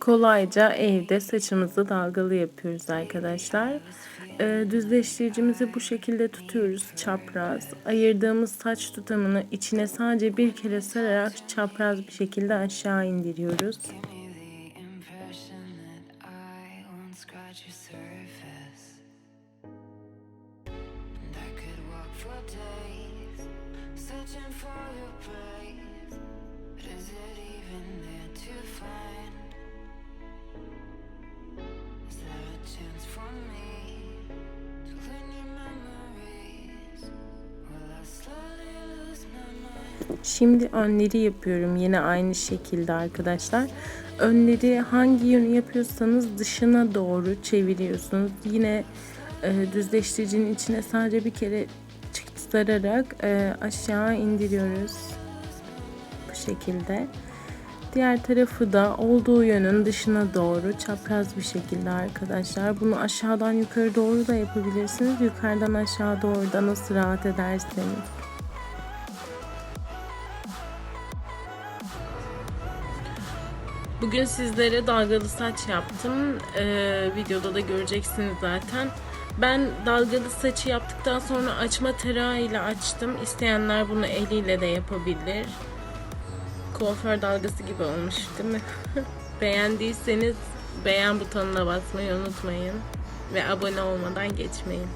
kolayca evde saçımızı dalgalı yapıyoruz arkadaşlar. Ee, düzleştiricimizi bu şekilde tutuyoruz çapraz. Ayırdığımız saç tutamını içine sadece bir kere sararak çapraz bir şekilde aşağı indiriyoruz. Surface. Şimdi önleri yapıyorum yine aynı şekilde arkadaşlar. Önleri hangi yönü yapıyorsanız dışına doğru çeviriyorsunuz. Yine e, düzleştiricinin içine sadece bir kere çıt sararak e, aşağı indiriyoruz. Bu şekilde. Diğer tarafı da olduğu yönün dışına doğru çapraz bir şekilde arkadaşlar. Bunu aşağıdan yukarı doğru da yapabilirsiniz. Yukarıdan aşağı doğru da nasıl rahat ederseniz. Bugün sizlere dalgalı saç yaptım. Ee, videoda da göreceksiniz zaten. Ben dalgalı saçı yaptıktan sonra açma tarağı ile açtım. İsteyenler bunu eliyle de yapabilir. Kuaför dalgası gibi olmuş değil mi? Beğendiyseniz beğen butonuna basmayı unutmayın. Ve abone olmadan geçmeyin.